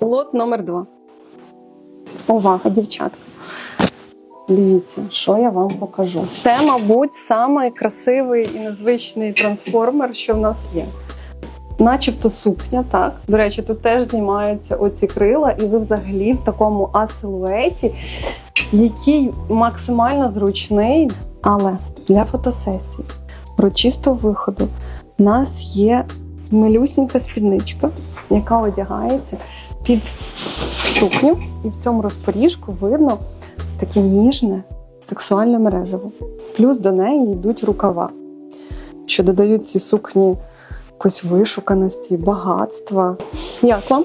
Лот номер два. Увага, дівчатка. Дивіться, що я вам покажу. Це, мабуть, самий красивий і незвичний трансформер, що в нас є. Начебто сукня, так. До речі, тут теж знімаються оці крила, і ви взагалі в такому А-силуеті, який максимально зручний, але для фотосесії, урочистого виходу, в нас є милюсінька спідничка, яка одягається під сукню, і в цьому розпоріжку видно таке ніжне сексуальне мережево. Плюс до неї йдуть рукава, що додають ці сукні якоїсь вишуканості, багатства. Як вам?